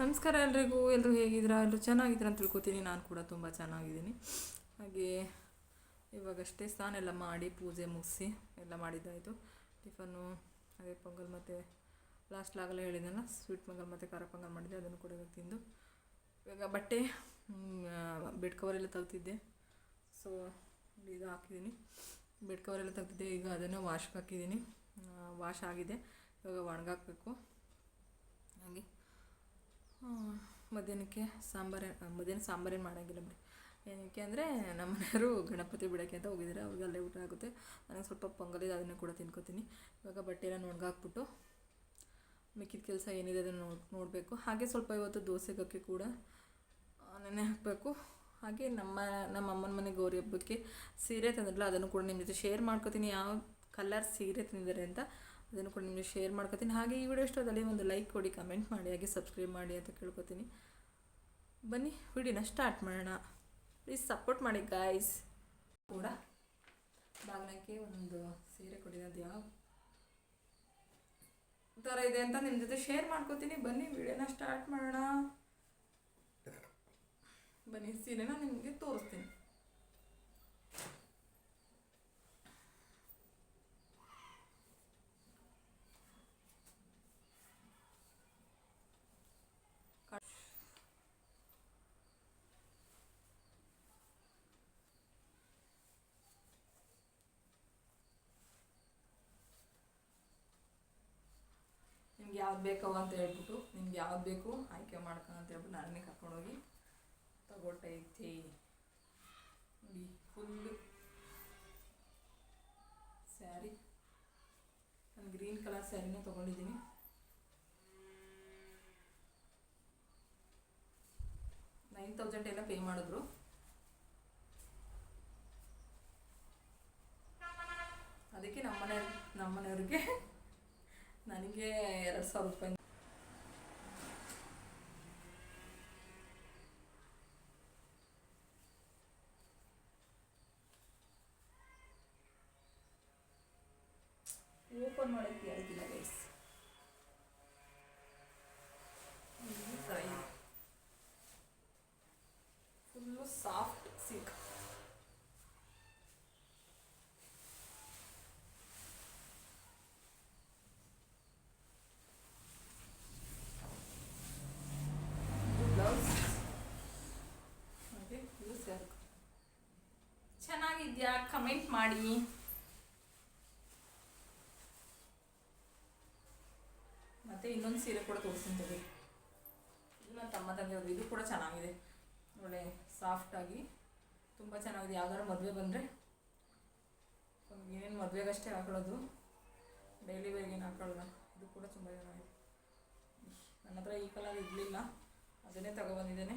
ನಮಸ್ಕಾರ ಎಲ್ರಿಗೂ ಎಲ್ಲರೂ ಹೇಗಿದ್ದೀರಾ? ಎಲ್ಲರೂ ಚೆನ್ನಾಗಿದ್ದೀರಾ ಅಂತ ತಿಳ್ಕೊತೀನಿ. ನಾನು ಕೂಡ ತುಂಬ ಚೆನ್ನಾಗಿದ್ದೀನಿ. ಹಾಗೆ ಇವಾಗಷ್ಟೇ ಸ್ನಾನ ಎಲ್ಲ ಮಾಡಿ, ಪೂಜೆ ಮುಗಿಸಿ ಎಲ್ಲ ಮಾಡಿದ್ದಾಯಿತು. ಟಿಫನ್ನು, ಹಾಗೆ ಪೊಂಗಲ್ ಮತ್ತು ಲಾಸ್ಟ್ ಆಗಲೇ ಹೇಳಿದ್ದೆಲ್ಲ ಸ್ವೀಟ್ ಪೊಂಗಲ್ ಮತ್ತು ಖಾರ ಪೊಂಗಲ್ ಮಾಡಿದ್ದೆ, ಅದನ್ನು ಕೂಡ ಇವಾಗ ತಿಂದು. ಇವಾಗ ಬಟ್ಟೆ ಬೆಡ್ ಕವರೆಲ್ಲ ತೆಗ್ದಿದ್ದೆ. ಸೊ ಇದು ಹಾಕಿದ್ದೀನಿ. ಬೆಡ್ ಕವರೆಲ್ಲ ತೆಗ್ದಿದ್ದೆ, ಈಗ ಅದನ್ನು ವಾಶ್ಗೆ ಹಾಕಿದ್ದೀನಿ. ವಾಶ್ ಆಗಿದೆ. ಇವಾಗ ಒಣಗಾಕಬೇಕು. ಹಾಗೆ. ಮಧ್ಯಾಹ್ನಕ್ಕೆ ಸಾಂಬಾರು ಮಧ್ಯಾಹ್ನ ಸಾಂಬಾರೇನು ಮಾಡೋಂಗಿಲ್ಲ ಬಿಡಿ. ಏನಕ್ಕೆ ಅಂದರೆ ನಮ್ಮ ಮನೆಯವರು ಗಣಪತಿ ಬಿಡೋಕ್ಕೆ ಅಂತ ಹೋಗಿದ್ದಾರೆ. ಅವ್ರಿಗೆ ಅಲ್ಲೇ ಊಟ ಆಗುತ್ತೆ. ನನಗೆ ಸ್ವಲ್ಪ ಪೊಂಗಲಿದೆ ಅದನ್ನು ಕೂಡ ತಿನ್ಕೋತೀನಿ. ಇವಾಗ ಬಟ್ಟೆ ಎಲ್ಲ ಒಣಗಾಕ್ಬಿಟ್ಟು ಮಿಕ್ಕಿದ ಕೆಲಸ ಏನಿದೆ ಅದನ್ನು ನೋಡಿ ನೋಡಬೇಕು. ಹಾಗೆ ಸ್ವಲ್ಪ ಇವತ್ತು ದೋಸೆಗಕ್ಕೆ ಕೂಡ ನೆನೆ ಹಾಕಬೇಕು. ಹಾಗೆ ನಮ್ಮ ನಮ್ಮ ಅಮ್ಮನ ಮನೆ ಗೌರಿ ಹಬ್ಬಕ್ಕೆ ಸೀರೆ ತಂದಿರಲ್ಲ ಅದನ್ನು ಕೂಡ ನಿಮ್ಮ ಜೊತೆ ಶೇರ್ ಮಾಡ್ಕೋತೀನಿ. ಯಾವ ಕಲರ್ ಸೀರೆ ತಿಂದಿದ್ದಾರೆ ಅಂತ ಅದನ್ನು ಕೂಡ ನಿಮಗೆ ಶೇರ್ ಮಾಡ್ಕೋತೀನಿ. ಹಾಗೆ ಈ ವಿಡಿಯೋ ಇಷ್ಟದಲ್ಲಿ ಒಂದು ಲೈಕ್ ಕೊಡಿ ಕಮೆಂಟ್ ಮಾಡಿ, ಹಾಗೆ ಸಬ್ಸ್ಕ್ರೈಬ್ ಮಾಡಿ ಅಂತ ಕೇಳ್ಕೊತೀನಿ. ಬನ್ನಿ ವಿಡಿಯೋನ ಸ್ಟಾರ್ಟ್ ಮಾಡೋಣ. ಪ್ಲೀಸ್ ಸಪೋರ್ಟ್ ಮಾಡಿ ಗಾಯ್ಸ್ ಕೂಡ ಬಾಗ್ಲಕ್ಕೆ ಒಂದು ಸೀರೆ ಕೊಟ್ಟಿರೋದು ಯಾವ ಥರ ಇದೆ ಅಂತ ನಿಮ್ಮ ಜೊತೆ ಶೇರ್ ಮಾಡ್ಕೋತೀನಿ. ಬನ್ನಿ ವಿಡಿಯೋನ ಸ್ಟಾರ್ಟ್ ಮಾಡೋಣ. ಬನ್ನಿ, ಸೀರೆನ ನಿಮಗೆ ತೋರಿಸ್ತೀನಿ ನಿಮ್ಗೆ ಯಾವ್ದು ಬೇಕವ ಅಂತ ಹೇಳ್ಬಿಟ್ಟು ನಿಮ್ಗೆ ಯಾವ್ದು ಬೇಕು ಆಯ್ಕೆ ಮಾಡ್ಕೊ ಅಂತ ಹೇಳ್ಬಿಟ್ಟು ನಾನೇ ಕರ್ಕೊಂಡೋಗಿ ತಗೊಟ್ಟೈತಿ ನೋಡಿ ಫುಲ್ಲು ಸ್ಯಾರಿ ನಾನು ಗ್ರೀನ್ ಕಲರ್ ಸ್ಯಾರಿನೂ ತೊಗೊಂಡಿದ್ದೀನಿ. ನೈನ್ ತೌಸಂಡ್ ಎಲ್ಲ ಪೇ ಮಾಡಿದ್ರು. ಅದಕ್ಕೆ ನಮ್ಮನೆ ನಮ್ಮನೆಯವ್ರಿಗೆ ನನಗೆ ಎರಡು ಸಾವಿರ ರೂಪಾಯಿ ಓಪನ್ ಮಾಡೋಕ್ಕೆ ಹೇಳ್ತಿಲ್ಲ guys full soft silk blouse ಹಾಗೆ ಇದು ಸೆಲ್ಕ್ ಚೆನ್ನಾಗಿದ್ಯಾ? ಕಮೆಂಟ್ ಮಾಡಿ. ಮತ್ತೆ ಇನ್ನೊಂದು ಸೀರೆ ಕೂಡ ತೋರಿಸ್ತೀನಿ ನನ್ನ ತಮ್ಮ ತಂಗಿಯವ್ರದ್ದು ಇದು ಕೂಡ ಚೆನ್ನಾಗಿದೆ. ಒಳ್ಳೆ ಸಾಫ್ಟಾಗಿ ತುಂಬ ಚೆನ್ನಾಗಿದೆ. ಯಾವ್ದಾದ್ರು ಮದುವೆ ಬಂದರೆ ಏನೇನು ಮದುವೆಗಷ್ಟೇ ಹಾಕೊಳ್ಳೋದು ಡೈಲಿ ವೇರ್ಗೇನು ಹಾಕೊಳ್ಳಲ್ಲ ಇದು ಕೂಡ ತುಂಬ ಚೆನ್ನಾಗಿದೆ. ನನ್ನ ಹತ್ರ ಈ ಕಲರ್ ಇರಲಿಲ್ಲ. ಅದನ್ನೇ ತಗೊಬಂದಿದ್ದೇನೆ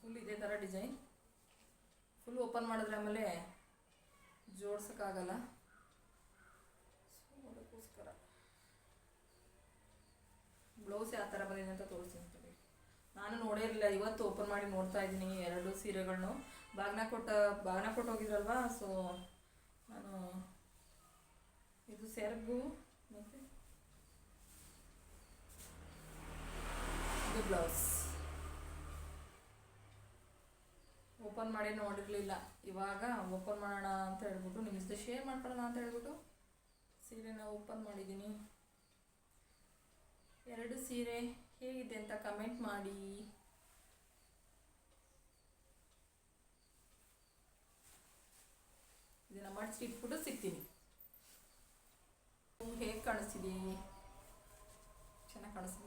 ಫುಲ್ ಇದೇ ಥರ ಡಿಸೈನ್ ಫುಲ್ ಓಪನ್ ಮಾಡಿದ್ರೆ ಆಮೇಲೆ ಜೋಡ್ಸೋಕ್ಕಾಗಲ್ಲ. ಅದಕ್ಕೋಸ್ಕರ. ಬ್ಲೌಸ್ ಯಾವ ಥರ ಬಂದಿದೆ ಅಂತ ತೋರಿಸ್ತೀನಿ. ನಾನು ನೋಡೇ ಇರಲಿಲ್ಲ, ಇವತ್ತು ಓಪನ್ ಮಾಡಿ ನೋಡ್ತಾ ಇದ್ದೀನಿ ಎರಡು ಸೀರೆಗಳನ್ನು ಬಾಗ್ನ ಕೊಟ್ಟ ಬಾಗ್ನ ಕೊಟ್ಟು ಹೋಗಿದ್ರಲ್ವಾ? ಸೊ ನಾನು ಇದು ಸೆರಗು, ಮತ್ತು ಇದು ಬ್ಲೌಸ್. ಓಪನ್ ಮಾಡಿ ನೋಡಿರಲಿಲ್ಲ. ಇವಾಗ ಓಪನ್ ಮಾಡೋಣ ಅಂತ ಹೇಳ್ಬಿಟ್ಟು ನಿಮ್ಮ ಜೊತೆ ಶೇರ್ ಮಾಡ್ಕೊಳ್ಳೋಣ ಅಂತ ಹೇಳ್ಬಿಟ್ಟು ಸೀರೆನ ಓಪನ್ ಮಾಡಿದ್ದೀನಿ. ಎರಡು ಸೀರೆ ಹೇಗಿದೆ ಅಂತ ಕಮೆಂಟ್ ಮಾಡಿ. ಇದನ್ನ ಮಡಿಸಿ ಇಟ್ಬಿಟ್ಟು ಸಿಗ್ತೀನಿ. ಹೇಗೆ ಕಾಣಿಸ್ತಿದೆ? ಚೆನ್ನಾಗಿ ಕಾಣಿಸ್ತಿದೆ.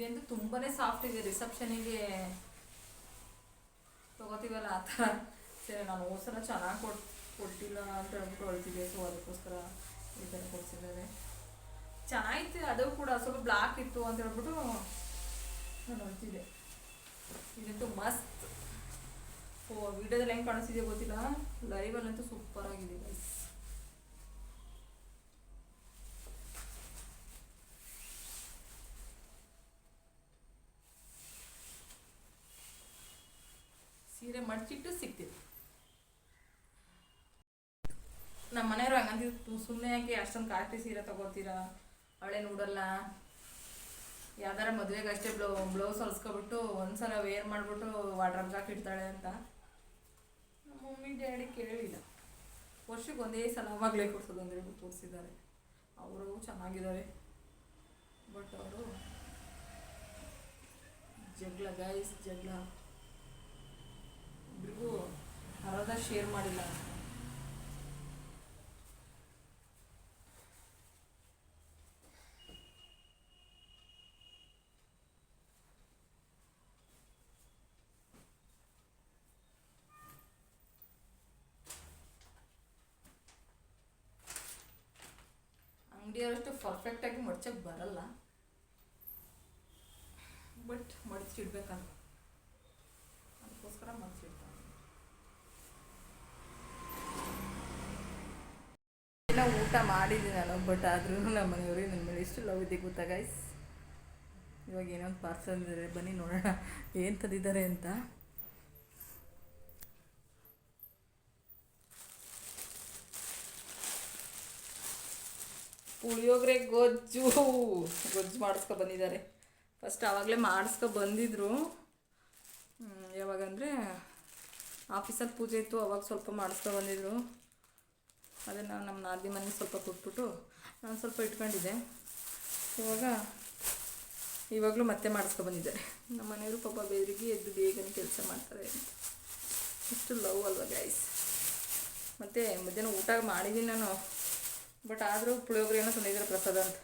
ಇದೆಂದು ತುಂಬಾನೇ ಸಾಫ್ಟ್ ಇದೆ. ರಿಸೆಪ್ಷನಿಗೆ ತಗೋತೀವಲ್ಲ ಆ ಥರ. ಸರಿ, ನಾನು ಹೋದ್ಸಲ ಚೆನ್ನಾಗಿ ಕೊಟ್ ಕೊಟ್ಟಿಲ್ಲ ಅಂತ ಹೇಳ್ಬಿಟ್ಟು ಸೊ ಅದಕ್ಕೋಸ್ಕರ ಈ ಥರ ಕೊಡ್ಸಿದ್ದಾರೆ. ಚೆನ್ನಾಗಿತ್ತು. ಅದು ಕೂಡ ಸ್ವಲ್ಪ ಬ್ಲಾಕ್ ಇತ್ತು ಅಂತ ಹೇಳ್ಬಿಟ್ಟು ನಾನು ಹೇಳ್ತಿದ್ದೆ ಇದಂತೂ ಮಸ್ತ್. ಓ ವಿಡಿಯೋದಲ್ಲಿ ಹೆಂಗೆ ಕಾಣಿಸ್ತಿದೆ ಗೊತ್ತಿಲ್ಲ. ಲೈವಲ್ಲಂತೂ ಸೂಪರ್ ಆಗಿದೆ ಗೈಸ್ ಸೀರೆ ಮಡ್ಚಿಟ್ಟು ಸಿಕ್ತಿತ್ತು ನಮ್ಮ ಮನೆಯವ್ರು ಹಂಗಂತಿದ್ರು ಸುಮ್ಮನೆ ಯಾಕೆ ಅಷ್ಟೊಂದು ಕಾಸ್ಟ್ಲಿ ಸೀರೆ ತಗೋತೀರಾ? ಹಳೆ ನೋಡಲ್ಲ ಯಾವ್ದಾರ ಮದುವೆಗೆ ಅಷ್ಟೇ ಬ್ಲೌ ಬ್ಲೌಸ್ ಹೊಲ್ಸ್ಕೊಬಿಟ್ಟು ಒಂದ್ಸಲ ವೇರ್ ಮಾಡಿಬಿಟ್ಟು ವಾಡ್ರಬ್ಗೆ ಹಾಕಿಡ್ತಾಳೆ ಅಂತ. ನಮ್ಮ ಮಮ್ಮಿ ಡ್ಯಾಡಿ ಕೇಳಿಲ್ಲ. ವರ್ಷಕ್ಕೆ ಒಂದೇ ಸಲ ಅವಾಗಲೇ ಕೊಡ್ಸೋದು ಅಂತ ಹೇಳ್ಬಿಟ್ಟು ತೋರಿಸಿದ್ದಾರೆ ಅವರು ಚೆನ್ನಾಗಿದ್ದಾರೆ. ಬಟ್ ಅವರು ಜಗಳ ಗೈಸ್ ಜಗಳ. ಇಬ್ರಿಗೂ ಅರ್ಧ ಶೇರ್ ಮಾಡಿಲ್ಲ. ಅಂಗಡಿಯವರಷ್ಟು ಪರ್ಫೆಕ್ಟಾಗಿ ಮಡ್ಚಕ್ಕೆ ಬರಲ್ಲ. ಬಟ್ ಮಡಚಿಡ್ಬೇಕಂತ ಅದಕ್ಕೋಸ್ಕರ ಮಡಚಿಡ್ತಾರೆ ಎಲ್ಲ ಊಟ ಮಾಡಿದ್ದೀನಿ ನಾನು ಬಟ್ ಆದ್ರೂ ನಮ್ಮ ಮನೆಯವ್ರಿಗೆ ನನ್ನ ಮೇಲೆ ಎಷ್ಟು ಲವ್ ಇದೆ ಗೊತ್ತಾ ಗೈಸ್ ಇವಾಗ ಏನೋ ಒಂದು ಪಾರ್ಸಲ್ ಇದ್ದಾರೆ ಬನ್ನಿ ನೋಡೋಣ. ಏನು ತಂದಿದ್ದಾರೆ ಅಂತ? ಪುಳಿಯೋಗ್ರೆ ಗೊಜ್ಜು. ಗೊಜ್ಜು ಮಾಡಿಸ್ಕೊ ಬಂದಿದ್ದಾರೆ. ಫಸ್ಟ್ ಆವಾಗಲೇ ಮಾಡಿಸ್ಕೊ ಬಂದಿದ್ರು. ಯಾವಾಗಂದರೆ ಆಫೀಸಲ್ಲಿ ಪೂಜೆ ಇತ್ತು, ಅವಾಗ ಸ್ವಲ್ಪ ಮಾಡಿಸ್ಕೊ ಬಂದಿದ್ರು. ಅದನ್ನು ನಮ್ಮ ನಾದಿ ಮನೆಗೆ ಸ್ವಲ್ಪ ಕೊಟ್ಬಿಟ್ಟು ನಾನು ಸ್ವಲ್ಪ ಇಟ್ಕೊಂಡಿದ್ದೆ. ಇವಾಗ ಇವಾಗಲೂ ಮತ್ತೆ ಮಾಡಿಸ್ಕೊ ಬಂದಿದ್ದಾರೆ. ನಮ್ಮ ಮನೆಯವರು ಪಾಪ ಬೇರೆಗೆ ಎದ್ದು ಬೇಗನೆ ಕೆಲಸ ಮಾಡ್ತಾರೆ. ಇಷ್ಟು ಲವ್ ಅಲ್ವಾ ಗೈಸ್ ಮತ್ತು ಮಧ್ಯಾಹ್ನ ಊಟ ಮಾಡಿದ್ದೀನಿ ನಾನು. ಬಟ್ ಆದರೂ ಪುಳಿಯೋಗರೆ ಏನೋ ತಂದಿದ್ದಾರೆ ಪ್ರಸಾದ ಅಂತ.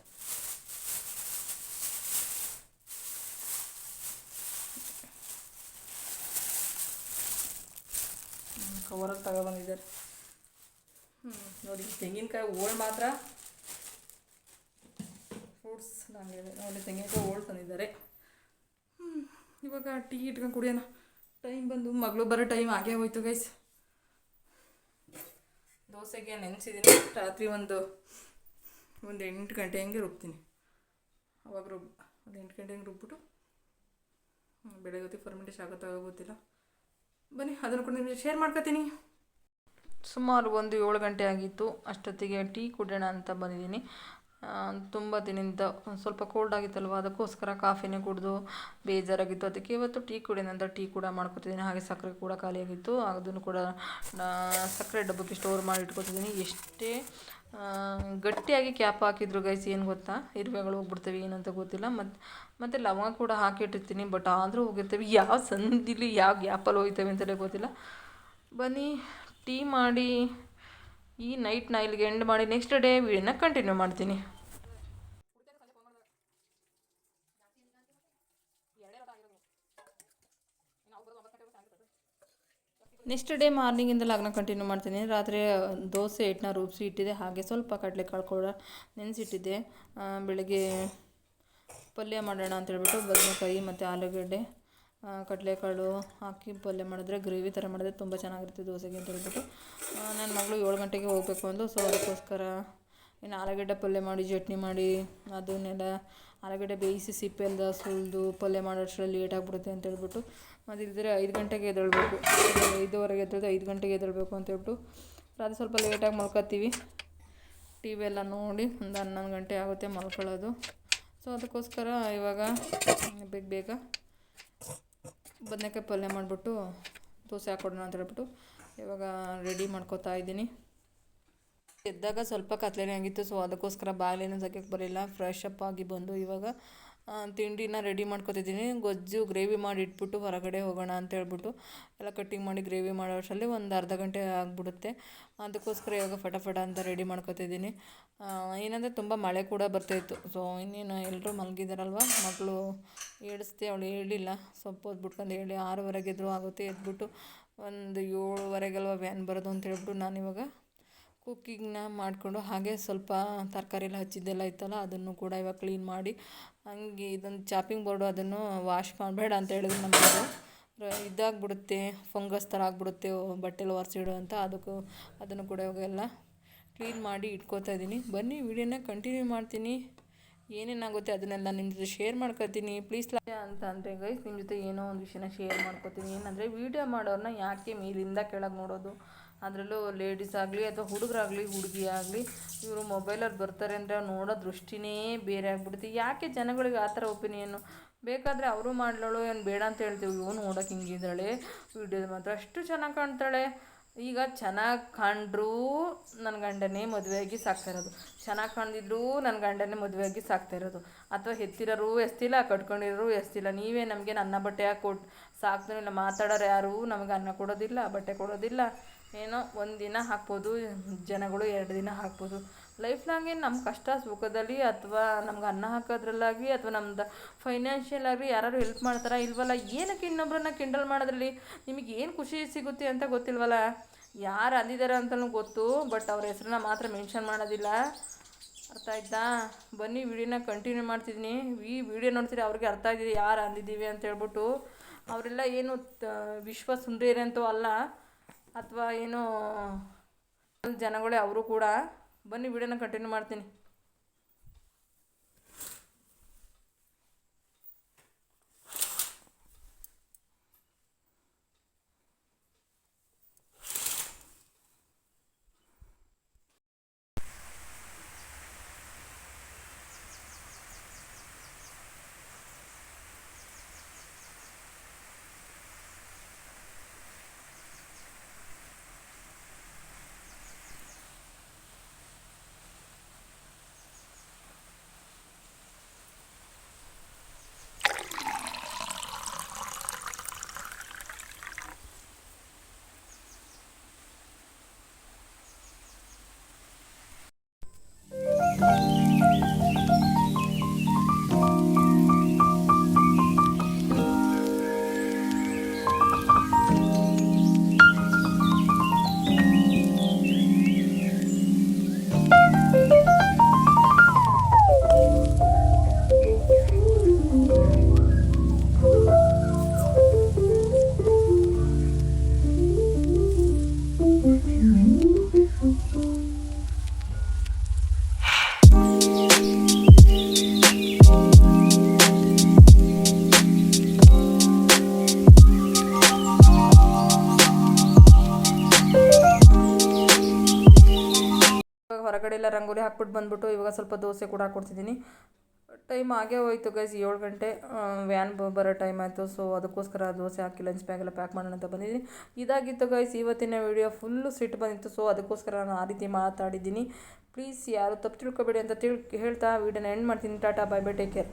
ಕವರಲ್ಲಿ ತಗೊಬಂದಿದ್ದಾರೆ ನೋಡಿ, ತೆಂಗಿನಕಾಯಿ ಓಳ್ ಮಾತ್ರ. ಫ್ರೂಟ್ಸ್ ನನಗೆ ನೋಡಿ, ತೆಂಗಿನಕಾಯಿ ಓಳ್ ತಂದಿದ್ದಾರೆ. ಇವಾಗ ಟೀ ಇಟ್ಕೊಂಡು ಕುಡಿಯೋಣ. ಟೈಮ್ ಬಂದು ಮಗಳು ಬರೋ ಟೈಮ್ ಆಗೇ ಹೋಯ್ತು ಗೈಸ್ ದೋಸೆಗೆ ನೆನೆಸಿದ್ದೀನಿ ರಾತ್ರಿ ಒಂದು ಒಂದು ಎಂಟು ಗಂಟೆ ಹಂಗೆ ರುಬ್ತೀನಿ. ಅವಾಗ ರುಬ್, ಒಂದು ಎಂಟು ಗಂಟೆ ಹಂಗೆ ರುಬ್ಬಿಟ್ಟು ಬೆಳಗ್ಗೆ ಹೊತ್ತಿಗೆ ಫರ್ಮೆಂಟೇಶನ್ ಆಗುತ್ತೋ ಗೊತ್ತಿಲ್ಲ ಬನ್ನಿ, ಅದನ್ನು ಕೂಡ ನಿಮಗೆ ಶೇರ್ ಮಾಡ್ಕೊತೀನಿ. ಸುಮಾರು ಒಂದು ಏಳು ಗಂಟೆ ಆಗಿತ್ತು, ಅಷ್ಟೊತ್ತಿಗೆ ಟೀ ಕುಡಿಯೋಣ ಅಂತ ಬಂದಿದ್ದೀನಿ. ತುಂಬ ದಿನದಿಂದ ಸ್ವಲ್ಪ ಕೋಲ್ಡ್ ಆಗಿತ್ತಲ್ವ, ಅದಕ್ಕೋಸ್ಕರ ಕಾಫಿನೇ ಕುಡಿದು ಬೇಜಾರಾಗಿತ್ತು. ಅದಕ್ಕೆ ಇವತ್ತು ಟೀ ಕುಡಿಯೋಣ ಅಂತ ಟೀ ಕೂಡ ಮಾಡ್ಕೊತಿದ್ದೀನಿ. ಹಾಗೆ ಸಕ್ಕರೆ ಕೂಡ ಖಾಲಿಯಾಗಿತ್ತು. ಅದನ್ನು ಕೂಡ ಸಕ್ಕರೆ ಡಬ್ಬಕ್ಕೆ ಸ್ಟೋರ್ ಮಾಡಿ ಇಟ್ಕೊತಿದ್ದೀನಿ. ಎಷ್ಟೇ ಗಟ್ಟಿಯಾಗಿ ಕ್ಯಾಪ್ ಹಾಕಿದ್ರು ಗೈಸ್ ಏನು ಗೊತ್ತಾ? ಇರುವೆಗಳು ಹೋಗ್ಬಿಡ್ತವೆ ಏನಂತ ಗೊತ್ತಿಲ್ಲ. ಮತ್ತು ಮತ್ತು ಲವಂಗ ಕೂಡ ಹಾಕಿಟ್ಟಿರ್ತೀನಿ ಬಟ್ ಆದರೂ ಹೋಗಿರ್ತವೆ. ಯಾವ ಸಂದಿಲಿ ಯಾವ ಗ್ಯಾಪಲ್ಲಿ ಹೋಗ್ತವೆ ಅಂತಲೇ ಗೊತ್ತಿಲ್ಲ. ಬನ್ನಿ ಟೀ ಮಾಡಿ, ಈ ನೈಟ್ ನಾ ಇಲ್ಲಿಗೆ ಎಂಡ್ ಮಾಡಿ ನೆಕ್ಸ್ಟ್ ಡೇ ವೀಡಿಯೋನ ಕಂಟಿನ್ಯೂ ಮಾಡ್ತೀನಿ. ನೆಕ್ಸ್ಟ್ ಡೇ ಮಾರ್ನಿಂಗಿಂದ ಲಗ್ನ ಕಂಟಿನ್ಯೂ ಮಾಡ್ತೀನಿ. ರಾತ್ರಿ ದೋಸೆ ಹಿಟ್ಟನ್ನ ರೂಪಿಸಿ ಇಟ್ಟಿದ್ದೆ. ಹಾಗೆ ಸ್ವಲ್ಪ ಕಡಲೆಕಾಳು ಕೂಡ ನೆನೆಸಿಟ್ಟಿದ್ದೆ. ಬೆಳಗ್ಗೆ ಪಲ್ಯ ಮಾಡೋಣ ಅಂತ ಹೇಳ್ಬಿಟ್ಟು ಬದನೆಕಾಯಿ ಮತ್ತು ಆಲೂಗಡ್ಡೆ ಕಡಲೆಕಾಳು ಹಾಕಿ ಪಲ್ಯ ಮಾಡಿದ್ರೆ ಗ್ರೇವಿ ಥರ ಮಾಡಿದ್ರೆ ತುಂಬ ಚೆನ್ನಾಗಿರುತ್ತೆ ದೋಸೆಗೆ ಅಂತ ಹೇಳ್ಬಿಟ್ಟು. ನನ್ನ ಮಗಳು ಏಳು ಗಂಟೆಗೆ ಹೋಗಬೇಕು ಅಂದು ಸೊ ಅದಕ್ಕೋಸ್ಕರ ಇನ್ನು ಆಲೂಗಡ್ಡೆ ಪಲ್ಯ ಮಾಡಿ, ಚಟ್ನಿ ಮಾಡಿ, ಅದನ್ನೆಲ್ಲ ಆಲೂಗಡ್ಡೆ ಬೇಯಿಸಿ ಸಿಪ್ಪೆ ಎಲ್ಲ ಸುಲಿದು ಪಲ್ಯ ಮಾಡೋಷ್ಟರಲ್ಲಿ ಲೇಟ್ ಆಗಿಬಿಡುತ್ತೆ ಅಂತ ಹೇಳ್ಬಿಟ್ಟು. ಮತ್ತು ಐದು ಗಂಟೆಗೆ ಎದ್ದೇಳಬೇಕು, ಐದುವರೆಗೆ ಎದ್ದೇಳಿದ್ರೆ ಐದು ಗಂಟೆಗೆ ಎದ್ದೇಳಬೇಕು ಅಂತ ಹೇಳ್ಬಿಟ್ಟು. ರಾತ್ರಿ ಸ್ವಲ್ಪ ಲೇಟಾಗಿ ಮಲ್ಕೋತೀವಿ ಟಿ ವಿ ಎಲ್ಲ ನೋಡಿ ಒಂದು ಹನ್ನೊಂದು ಗಂಟೆ ಆಗುತ್ತೆ ಮಲ್ಕೊಳ್ಳೋದು. ಸೊ ಅದಕ್ಕೋಸ್ಕರ ಇವಾಗ ಬೇಗ ಬೇಗ ಬದನೆಕಾಯಿ ಪಲ್ಯ ಮಾಡಿಬಿಟ್ಟು ದೋಸೆ ಹಾಕ್ಕೊಡೋಣ ಅಂತ ಹೇಳ್ಬಿಟ್ಟು ಇವಾಗ ರೆಡಿ ಮಾಡ್ಕೊತಾ ಇದ್ದೀನಿ. ಎದ್ದಾಗ ಸ್ವಲ್ಪ ಕತ್ಲೆನೇ ಆಗಿತ್ತು ಸೊ ಅದಕ್ಕೋಸ್ಕರ ಬಾಗಿಲೇನು ಸಕ್ಕೆ ಬರಲಿಲ್ಲ. ಫ್ರೆಶ್ ಅಪ್ ಆಗಿ ಬಂದು ಇವಾಗ ತಿಂಡಿನ ರೆಡಿ ಮಾಡ್ಕೊತಿದ್ದೀನಿ. ಗೊಜ್ಜು ಗ್ರೇವಿ ಮಾಡಿ ಇಟ್ಬಿಟ್ಟು ಹೊರಗಡೆ ಹೋಗೋಣ ಅಂತ ಹೇಳ್ಬಿಟ್ಟು ಎಲ್ಲ ಕಟ್ಟಿಂಗ್ ಮಾಡಿ ಗ್ರೇವಿ ಮಾಡೋ ಅಷ್ಟರಲ್ಲಿ ಒಂದು ಅರ್ಧ ಗಂಟೆ ಆಗಿಬಿಡುತ್ತೆ. ಅದಕ್ಕೋಸ್ಕರ ಇವಾಗ ಫಟಾಫಟ ಅಂತ ರೆಡಿ ಮಾಡ್ಕೊತಿದ್ದೀನಿ. ಏನಂದರೆ ತುಂಬ ಮಳೆ ಕೂಡ ಬರ್ತಾಯಿತ್ತು. ಸೊ ಇನ್ನೇನು ಎಲ್ಲರೂ ಮಲಗಿದಾರಲ್ವ? ಮಕ್ಕಳು ಏಳಿಸ್ದೆ ಅವಳು ಹೇಳಿಲ್ಲ. ಸೊಪ್ಪು ಓದ್ಬಿಟ್ಕೊಂಡು ಬಿಟ್ಕೊಂಡು ಹೇಳಿ ಆರೂವರೆಗೆ ಎದ್ರು ಆಗುತ್ತೆ. ಎದ್ಬಿಟ್ಟು ಒಂದು ಏಳುವರೆಗೆಲ್ವ ವ್ಯಾನ್ ಬರೋದು ಅಂತ ಹೇಳ್ಬಿಟ್ಟು ನಾನಿವಾಗ ಕುಕ್ಕಿಂಗ್ನ ಮಾಡಿಕೊಂಡು ಹಾಗೆ ಸ್ವಲ್ಪ ತರಕಾರಿ ಎಲ್ಲ ಹಚ್ಚಿದ್ದೆಲ್ಲ ಇತ್ತಲ್ಲ ಅದನ್ನು ಕೂಡ ಇವಾಗ ಕ್ಲೀನ್ ಮಾಡಿ, ಹಂಗೆ ಇದೊಂದು ಚಾಪಿಂಗ್ ಬೋರ್ಡು ಅದನ್ನು ವಾಶ್ ಮಾಡಬೇಡ ಅಂತ ಹೇಳಿದ್ರು ನಮ್ಮದು ಇದಾಗ್ಬಿಡುತ್ತೆ, ಫಂಗಸ್ ಥರ ಆಗಿಬಿಡುತ್ತೆ ಬಟ್ಟೆಲ್ಲ ಒರೆಸಿಡು ಅಂತ ಅದಕ್ಕೂ, ಅದನ್ನು ಕೂಡ ಇವಾಗೆಲ್ಲ ಕ್ಲೀನ್ ಮಾಡಿ ಇಟ್ಕೋತಾ ಇದ್ದೀನಿ. ಬನ್ನಿ, ವಿಡಿಯೋನ ಕಂಟಿನ್ಯೂ ಮಾಡ್ತೀನಿ. ಏನೇನಾಗುತ್ತೆ ಅದನ್ನೆಲ್ಲ ನಿಮ್ಮ ಜೊತೆ ಶೇರ್ ಮಾಡ್ಕೊತೀನಿ. ಪ್ಲೀಸ್ ಅಂತ ಅಂದರೆ ಗೈಸ್ ನಿಮ್ಮ ಜೊತೆ ಏನೋ ಒಂದು ವಿಷಯನ ಶೇರ್ ಮಾಡ್ಕೊತೀನಿ. ಏನಂದರೆ ವೀಡಿಯೋ ಮಾಡೋರನ್ನ ಯಾಕೆ ಮೇಲಿಂದ ಕೆಳಗೆ ನೋಡೋದು? ಅದರಲ್ಲೂ ಲೇಡೀಸ್ ಆಗಲಿ ಅಥವಾ ಹುಡುಗರಾಗಲಿ, ಹುಡುಗಿ ಆಗಲಿ, ಇವರು ಮೊಬೈಲಲ್ಲಿ ಬರ್ತಾರೆ ಅಂದರೆ ನೋಡೋ ದೃಷ್ಟಿನೇ ಬೇರೆ ಆಗ್ಬಿಡುತ್ತೆ. ಯಾಕೆ ಜನಗಳಿಗೆ ಆ ಥರ ಒಪಿನಿಯನ್ನು ಬೇಕಾದರೆ ಅವರು ಮಾಡ್ಲೋಳು, ಏನು ಬೇಡ ಅಂತ ಹೇಳ್ತೀವಿ. ಇವನು ನೋಡೋಕೆ ಹಿಂಗಿದ್ದಾಳೆ ವಿಡಿಯೋದ ಮಾತ್ರ ಅಷ್ಟು ಚೆನ್ನಾಗಿ ಕಾಣ್ತಾಳೆ. ಈಗ ಚೆನ್ನಾಗಿ ಕಂಡ್ರೂ ನನ್ನ ಗಂಡನೇ ಮದುವೆಯಾಗಿ ಸಾಕ್ತಾ ಇರೋದು. ಚೆನ್ನಾಗಿ ಕಾಣ್ದಿದ್ರೂ ನನ್ನ ಗಂಡನೇ ಮದುವೆಯಾಗಿ ಸಾಕ್ತಾ ಇರೋದು. ಅಥವಾ ಹೆತ್ತಿರೋರು ಎಸ್ತಿಲ್ಲ, ಕಟ್ಕೊಂಡಿರೋರು ಎಸ್ತಿಲ್ಲ. ನೀವೇ ನಮಗೆ ಅನ್ನ ಬಟ್ಟೆ ಹಾಕಿ ಕೊಟ್ಟು ಸಾಕ್ತಾನಿಲ್ಲ ಮಾತಾಡೋರು ಯಾರು ನಮಗೆ ಅನ್ನ ಕೊಡೋದಿಲ್ಲ, ಬಟ್ಟೆ ಕೊಡೋದಿಲ್ಲ. ಏನೋ ಒಂದು ದಿನ ಹಾಕ್ಬೋದು, ಜನಗಳು ಎರಡು ದಿನ ಹಾಕ್ಬೋದು. ಲೈಫ್ ಲಾಂಗ್ ಏನು ನಮ್ಮ ಕಷ್ಟ ಸುಖದಲ್ಲಿ ಅಥವಾ ನಮ್ಗೆ ಅನ್ನ ಹಾಕೋದ್ರಲ್ಲಾಗಲಿ ಅಥವಾ ನಮ್ದು ಫೈನಾನ್ಷಿಯಲ್ ಆಗಲಿ ಯಾರು ಹೆಲ್ಪ್ ಮಾಡ್ತಾರಾ ಇಲ್ವಲ್ಲ, ಏನಕ್ಕೆ ಇನ್ನೊಬ್ಬರನ್ನ ಕಿಂಡಲ್ ಮಾಡೋದ್ರಲ್ಲಿ? ನಿಮಗೆ ಏನು ಖುಷಿ ಸಿಗುತ್ತೆ ಅಂತ ಗೊತ್ತಿಲ್ವಲ್ಲ? ಯಾರು ಅಂದಿದ್ದಾರೆ ಅಂತಲೂ ಗೊತ್ತು ಬಟ್ ಅವ್ರ ಹೆಸ್ರನ್ನ ಮಾತ್ರ ಮೆನ್ಷನ್ ಮಾಡೋದಿಲ್ಲ. ಅರ್ಥ ಆಯ್ತಾ? ಬನ್ನಿ ವಿಡಿಯೋನ ಕಂಟಿನ್ಯೂ ಮಾಡ್ತಿದ್ದೀನಿ ಈ ವಿಡಿಯೋ ನೋಡ್ತೀರಿ ಅವ್ರಿಗೆ ಅರ್ಥ ಆಗಿದೆ ಯಾರು ಅಂದಿದ್ದೀವಿ ಅಂತ ಹೇಳ್ಬಿಟ್ಟು. ಅವರೆಲ್ಲ ಏನು ವಿಶ್ವ ಸುಂದರಿ ಅಂತೂ ಅಲ್ಲ. ಅಥವಾ ಏನು ಜನಗಳೇ ಅವರು ಕೂಡ ಬನ್ನಿ ವಿಡಿಯೋನ ಕಂಟಿನ್ಯೂ ಮಾಡ್ತೀನಿ. ಹೊರಗಡೆ ಎಲ್ಲ ರಂಗೋಲಿ ಹಾಕ್ಬಿಟ್ಟು ಬಂದ್ಬಿಟ್ಟು ಇವಾಗ ಸ್ವಲ್ಪ ದೋಸೆ ಕೂಡ ಹಾಕ್ಕೊಡ್ತಿದ್ದೀನಿ. ಟೈಮ್ ಆಗೇ ಹೋಯ್ತು ಗೈಸ್ ಏಳು ಗಂಟೆ ವ್ಯಾನ್ ಬರೋ ಟೈಮ್ ಆಯಿತು. ಸೊ ಅದಕ್ಕೋಸ್ಕರ ದೋಸೆ ಹಾಕಿ ಲಂಚ್ ಬ್ಯಾಗೆಲ್ಲ ಪ್ಯಾಕ್ ಮಾಡೋಣ ಅಂತ ಬಂದಿದ್ದೀನಿ. ಇದಾಗಿತ್ತು ಗೈಸ್ ಇವತ್ತಿನ ವಿಡಿಯೋ ಫುಲ್ಲು ಸಿಟ್ಟು ಬಂದಿತ್ತು. ಸೊ ಅದಕ್ಕೋಸ್ಕರ ನಾನು ಆ ರೀತಿ ಮಾತಾಡಿದ್ದೀನಿ. ಪ್ಲೀಸ್ ಯಾರು ತಪ್ಪು ತಿಳ್ಕೊಬೇಡಿ ಅಂತ ತಿಳ್ ಹೇಳ್ತಾ ವಿಡಿಯೋನ ಎಂಡ್ ಮಾಡ್ತೀನಿ. Tata bye bye take care